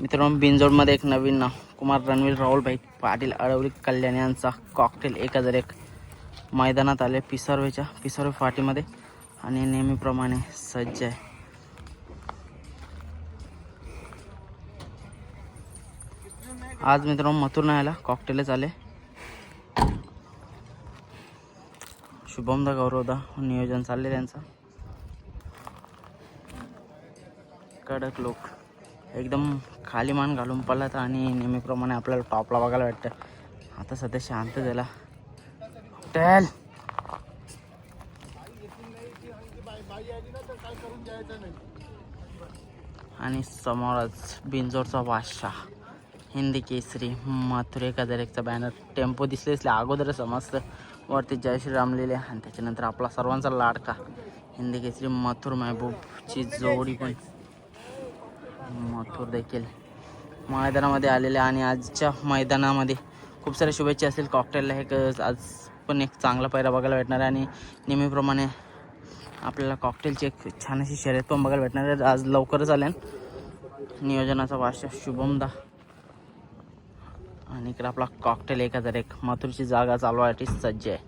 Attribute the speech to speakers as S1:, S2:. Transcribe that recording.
S1: मित्रांनो बिनजोडमध्ये एक नवीन नाव कुमार रणवीर राहुलभाई पाटील अडवली कल्याण यांचा कॉकटेल एक हजार एक मैदानात आले पिसर्वेच्या पिसर्वे फाटीमध्ये. आणि नेहमीप्रमाणे सज्ज आहे. आज मित्रांनो मथुर नाही आला कॉकटेलच आले. शुभमदा गौरवदा नियोजन चालले त्यांचं. कडक लोक. एकदम खाली मान घालून पडलात आणि नेहमीप्रमाणे आपल्याला टॉपला बघायला वाटतं आता सध्या शांत झाला. टेल आणि समोरच बिंजोरचा बादशाह. हिंदी केसरी मथुर कदरेकचा हजार एकचा बॅनर टेम्पो दिसले दिसले अगोदर समजतं वरती जय श्रीराम लिहिले आणि त्याच्यानंतर आपला सर्वांचा लाडका. हिंदी केसरी मथुर महबूबची जोडी पण. मथुर देखील मैदानामध्ये आलेले आणि आजच्या मैदानामध्ये खूप साऱ्या शुभेच्छा असतील. कॉकटेलला एक आज पण एक चांगला पहिला बघायला भेटणार आहे आणि नेहमीप्रमाणे आपल्याला कॉकटेलची एक छान अशी शर्यत पण बघायला भेटणार आहे. आज लवकरच आल्यान नियोजनाचा भाषा शुभमदा. आणि इकडे आपला कॉकटेल एक हजार एक. मथुरची जागा चालवायसाठी सज्ज आहे.